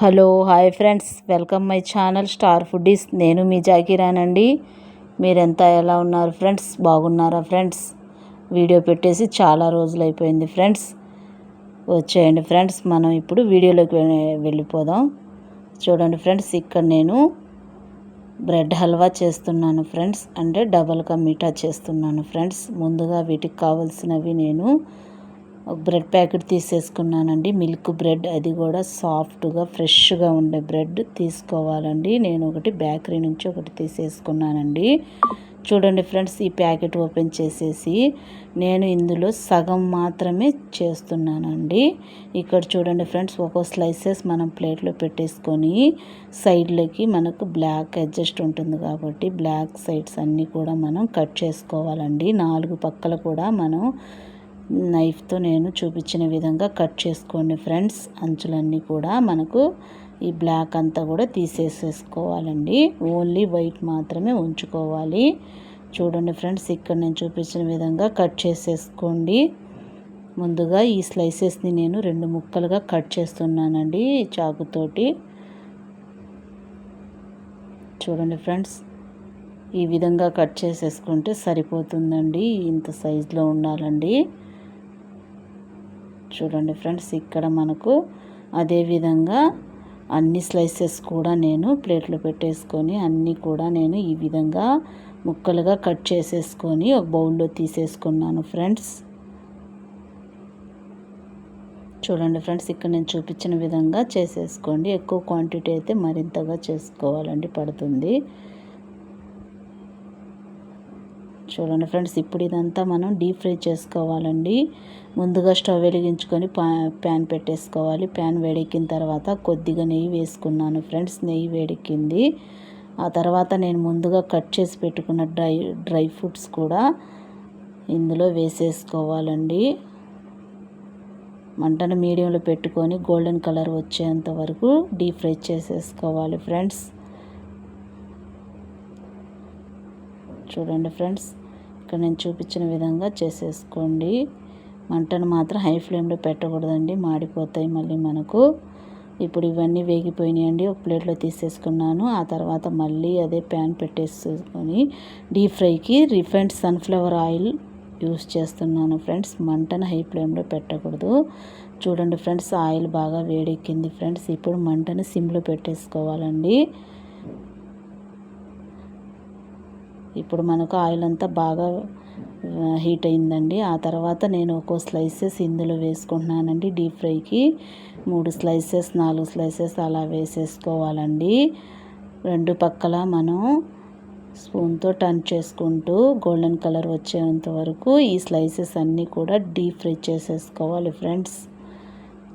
Hello hi friends. Welcome my channel Star Foodies. నేను మీ జాకీరానండి. మీరెంత ఎలా ఉన్నారు ఫ్రెండ్స్? బాగున్నారా ఫ్రెండ్స్? వీడియో పెట్టేసి చాలా రోజులు అయిపోయింది ఫ్రెండ్స్. వచ్చేయండి ఫ్రెండ్స్. మనం ఇప్పుడు వీడియోలోకి వెళ్ళిపోదాం. చూడండి ఫ్రెండ్స్ ఇక్కడ నేను బ్రెడ్ హల్వా చేస్తున్నాను ఫ్రెండ్స్. అంటే డబల్ కా మీఠా చేస్తున్నాను ఫ్రెండ్స్. ముందుగా వీటికి కావాల్సినవి నేను ఒక బ్రెడ్ ప్యాకెట్ తీసేసుకున్నానండి. మిల్క్ బ్రెడ్ అది కూడా సాఫ్ట్గా ఫ్రెష్గా ఉండే బ్రెడ్ తీసుకోవాలండి. నేను ఒకటి బేకరీ నుంచి ఒకటి తీసేసుకున్నానండి. చూడండి ఫ్రెండ్స్ ఈ ప్యాకెట్ ఓపెన్ చేసేసి నేను ఇందులో సగం మాత్రమే చేస్తున్నానండి. ఇక్కడ చూడండి ఫ్రెండ్స్ ఒక్కో స్లైసెస్ మనం ప్లేట్లో పెట్టేసుకొని సైడ్లకి మనకు బ్లాక్ అడ్జస్ట్ ఉంటుంది కాబట్టి బ్లాక్ సైడ్స్ అన్నీ కూడా మనం కట్ చేసుకోవాలండి. నాలుగు పక్కల కూడా మనం నైఫ్తో నేను చూపించిన విధంగా కట్ చేసుకోండి ఫ్రెండ్స్. అంచులన్నీ కూడా మనకు ఈ బ్లాక్ అంతా కూడా తీసేసేసుకోవాలండి. ఓన్లీ వైట్ మాత్రమే ఉంచుకోవాలి. చూడండి ఫ్రెండ్స్ ఇక్కడ నేను చూపించిన విధంగా కట్ చేసేసుకోండి. ముందుగా ఈ స్లైసెస్ని నేను రెండు ముక్కలుగా కట్ చేస్తున్నానండి చాకుతోటి. చూడండి ఫ్రెండ్స్ ఈ విధంగా కట్ చేసేసుకుంటే సరిపోతుందండి. ఇంత సైజులో ఉండాలండి. చూడండి ఫ్రెండ్స్ ఇక్కడ మనకు అదేవిధంగా అన్ని స్లైసెస్ కూడా నేను ప్లేట్లో పెట్టేసుకొని అన్నీ కూడా నేను ఈ విధంగా ముక్కలుగా కట్ చేసేసుకొని ఒక బౌల్లో తీసేసుకున్నాను ఫ్రెండ్స్. చూడండి ఫ్రెండ్స్ ఇక్కడ నేను చూపించిన విధంగా చేసేసుకోండి. ఎక్కువ క్వాంటిటీ అయితే మరింతగా చేసుకోవాలండి పడుతుంది. చూడండి ఫ్రెండ్స్ ఇప్పుడు ఇదంతా మనం డీప్ ఫ్రై చేసుకోవాలండి. ముందుగా స్టవ్ వెలిగించుకొని ప్యాన్ పెట్టేసుకోవాలి. ప్యాన్ వేడెక్కిన తర్వాత కొద్దిగా నెయ్యి వేసుకున్నాను ఫ్రెండ్స్ నెయ్యి వేడెక్కింది. ఆ తర్వాత నేను ముందుగా కట్ చేసి పెట్టుకున్న డ్రై డ్రై ఫ్రూట్స్ కూడా ఇందులో వేసేసుకోవాలండి. మంటను మీడియంలో పెట్టుకొని గోల్డెన్ కలర్ వచ్చేంత వరకు డీప్ ఫ్రై చేసేసుకోవాలి ఫ్రెండ్స్. చూడండి ఫ్రెండ్స్ ఇక్కడ నేను చూపించిన విధంగా చేసేసుకోండి. మంటను మాత్రం హై ఫ్లేమ్లో పెట్టకూడదండి. మాడిపోతాయి మళ్ళీ మనకు. ఇప్పుడు ఇవన్నీ వేగిపోయినాయండి. ఒక ప్లేట్లో తీసేసుకున్నాను. ఆ తర్వాత మళ్ళీ అదే ప్యాన్ పెట్టేసుకొని డీప్ ఫ్రైకి రిఫైండ్ సన్ఫ్లవర్ ఆయిల్ యూస్ చేస్తున్నాను ఫ్రెండ్స్. మంటను హై ఫ్లేమ్లో పెట్టకూడదు. చూడండి ఫ్రెండ్స్ ఆయిల్ బాగా వేడెక్కింది ఫ్రెండ్స్. ఇప్పుడు మంటను సిమ్లో పెట్టేసుకోవాలండి. ఇప్పుడు మనకు ఆయిల్ అంతా బాగా హీట్ అయిందండి. ఆ తర్వాత నేను ఒక్కో స్లైసెస్ ఇందులో వేసుకుంటున్నానండి. డీప్ ఫ్రైకి మూడు స్లైసెస్ నాలుగు స్లైసెస్ అలా వేసేసుకోవాలండి. రెండు పక్కల మనం స్పూన్తో టర్న్ చేసుకుంటూ గోల్డెన్ కలర్ వచ్చేంత వరకు ఈ స్లైసెస్ అన్నీ కూడా డీప్ ఫ్రై చేసేసుకోవాలి ఫ్రెండ్స్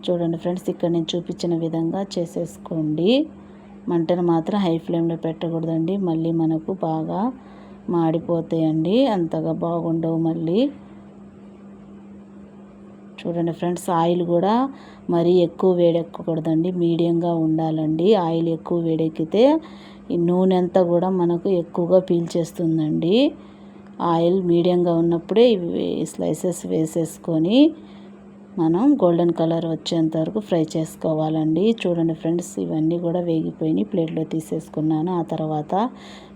చూడండి ఫ్రెండ్స్ ఇక్కడ నేను చూపించిన విధంగా చేసేసుకోండి. మంటను మాత్రం హై ఫ్లేమ్లో పెట్టకూడదండి. మళ్ళీ మనకు బాగా మాడిపోతాయండి. అంతగా బాగుండవు మళ్ళీ. చూడండి ఫ్రెండ్స్ ఆయిల్ కూడా మరీ ఎక్కువ వేడెక్కకూడదండి. మీడియంగా ఉండాలండి. ఆయిల్ ఎక్కువ వేడెక్కితే ఈ నూనె అంతా కూడా మనకు ఎక్కువగా పీల్చేస్తుందండి. ఆయిల్ మీడియంగా ఉన్నప్పుడే ఇవి స్లైసెస్ వేసేసుకొని మనం గోల్డెన్ కలర్ వచ్చేంత వరకు ఫ్రై చేసుకోవాలండి. చూడండి ఫ్రెండ్స్ ఇవన్నీ కూడా వేగిపోయి ప్లేట్లో తీసేసుకున్నాను. ఆ తర్వాత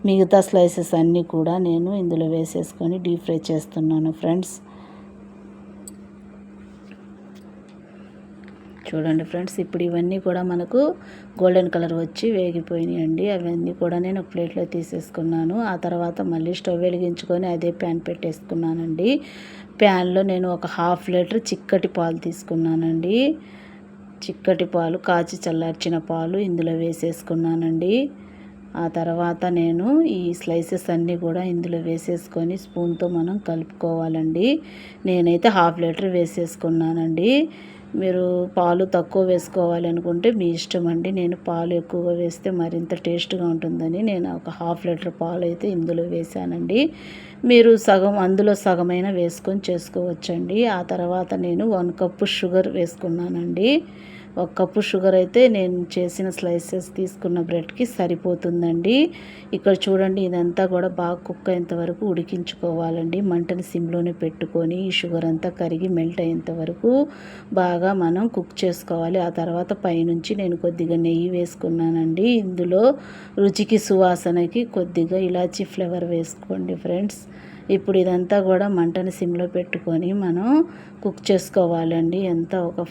మిగతా స్లైసెస్ అన్నీ కూడా నేను ఇందులో వేసేసుకొని డీప్ ఫ్రై చేస్తున్నాను ఫ్రెండ్స్. చూడండి ఫ్రెండ్స్ ఇప్పుడు ఇవన్నీ కూడా మనకు గోల్డెన్ కలర్ వచ్చి వేగిపోయినాయండి. అవన్నీ కూడా నేను ఒక ప్లేట్లో తీసేసుకున్నాను. ఆ తర్వాత మళ్ళీ స్టవ్ వెలిగించుకొని అదే ప్యాన్ పెట్టేసుకున్నానండి. ప్యాన్లో నేను ఒక హాఫ్ లీటర్ చిక్కటి పాలు తీసుకున్నానండి. చిక్కటి పాలు కాచి చల్లార్చిన పాలు ఇందులో వేసేసుకున్నానండి. ఆ తర్వాత నేను ఈ స్లైసెస్ అన్నీ కూడా ఇందులో వేసేసుకొని స్పూన్తో మనం కలుపుకోవాలండి. నేనైతే హాఫ్ లీటర్ వేసేసుకున్నానండి. మీరు పాలు తక్కువ వేసుకోవాలి అనుకుంటే మీ ఇష్టం అండి. నేను పాలు ఎక్కువగా వేస్తే మరింత టేస్ట్గా ఉంటుందని నేను ఒక హాఫ్ లీటర్ పాలు అయితే ఇందులో వేసానండి మీరు సగం అందులో సగమైన వేసుకొని చేసుకోవచ్చండి. ఆ తర్వాత నేను వన్ కప్పు షుగర్ వేసుకున్నానండి. ఒక కప్పు షుగర్ అయితే నేను చేసిన స్లైసెస్ తీసుకున్న బ్రెడ్కి సరిపోతుందండి. ఇక్కడ చూడండి ఇదంతా కూడా బాగా కుక్ అయ్యేంత వరకు ఉడికించుకోవాలండి. మంటని సిమ్లోనే పెట్టుకొని ఈ షుగర్ అంతా కరిగి మెల్ట్ అయ్యేంత వరకు బాగా మనం కుక్ చేసుకోవాలి. ఆ తర్వాత పైనుంచి నేను కొద్దిగా నెయ్యి వేసుకున్నానండి. ఇందులో రుచికి సువాసనకి కొద్దిగా ఇలాచీ ఫ్లేవర్ వేసుకోండి ఫ్రెండ్స్. ఇప్పుడు ఇదంతా కూడా మంటని సిమ్లో పెట్టుకొని మనం కుక్ చేసుకోవాలండి. ఎంత? ఒక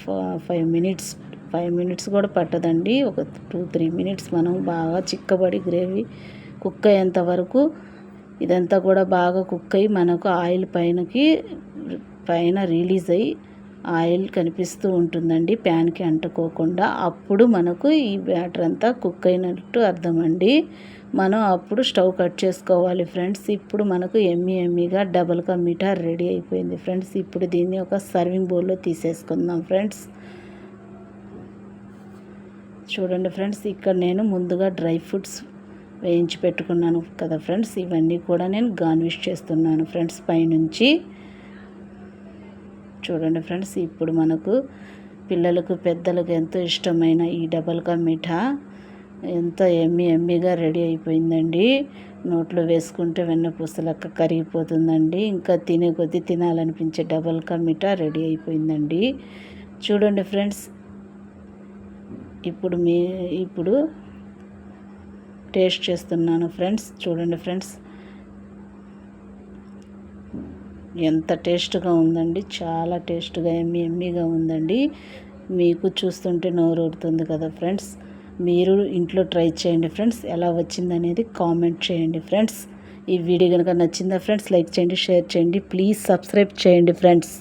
ఫైవ్ మినిట్స్ ఫైవ్ మినిట్స్ కూడా పట్టదండి. ఒక టూ త్రీ మినిట్స్ మనం బాగా చిక్కబడి గ్రేవీ కుక్ అయ్యేంత వరకు ఇదంతా కూడా బాగా కుక్ అయ్యి మనకు ఆయిల్ పైనకి పైన రిలీజ్ అయ్యి ఆయిల్ కనిపిస్తూ ఉంటుందండి. ప్యాన్కి అంటుకోకుండా అప్పుడు మనకు ఈ బ్యాటర్ అంతా కుక్ అయినట్టు అర్థమండి. మనం అప్పుడు స్టవ్ కట్ చేసుకోవాలి ఫ్రెండ్స్. ఇప్పుడు మనకు ఎమ్మి ఎమ్మిగా డబల్ కా మీఠా రెడీ అయిపోయింది ఫ్రెండ్స్. ఇప్పుడు దీన్ని ఒక సర్వింగ్ బౌల్లో తీసేసుకుందాం ఫ్రెండ్స్. చూడండి ఫ్రెండ్స్ ఇక్కడ నేను ముందుగా డ్రై ఫ్రూట్స్ వేయించి పెట్టుకున్నాను కదా ఫ్రెండ్స్ ఇవన్నీ కూడా నేను గార్నిష్ చేస్తున్నాను ఫ్రెండ్స్ పైనుంచి. చూడండి ఫ్రెండ్స్ ఇప్పుడు మనకు పిల్లలకు పెద్దలకు ఎంతో ఇష్టమైన ఈ డబల్ కా మిఠా ఎంత ఎమ్మి ఎమ్మిగా రెడీ అయిపోయిందండి. నోట్లో వేసుకుంటే వెన్న పూసలక్క కరిగిపోతుందండి. ఇంకా తినే కొద్దీ తినాలనిపించే డబల్ కా మిఠా రెడీ అయిపోయిందండి. చూడండి ఫ్రెండ్స్ ఇప్పుడు మీ ఇప్పుడు టేస్ట్ చేస్తున్నాను ఫ్రెండ్స్. చూడండి ఫ్రెండ్స్. ఎంత టేస్ట్గా ఉందండి. చాలా టేస్ట్గా ఎమ్మి ఎమ్మిగా ఉందండి. మీకు చూస్తుంటే నోరు ఊరుతుంది కదా ఫ్రెండ్స్. మీరు ఇంట్లో ట్రై చేయండి ఫ్రెండ్స్. ఎలా వచ్చిందనేది కామెంట్ చేయండి ఫ్రెండ్స్. ఈ వీడియో కనుక నచ్చిందా ఫ్రెండ్స్ లైక్ చేయండి షేర్ చేయండి. ప్లీజ్ సబ్స్క్రైబ్ చేయండి ఫ్రెండ్స్.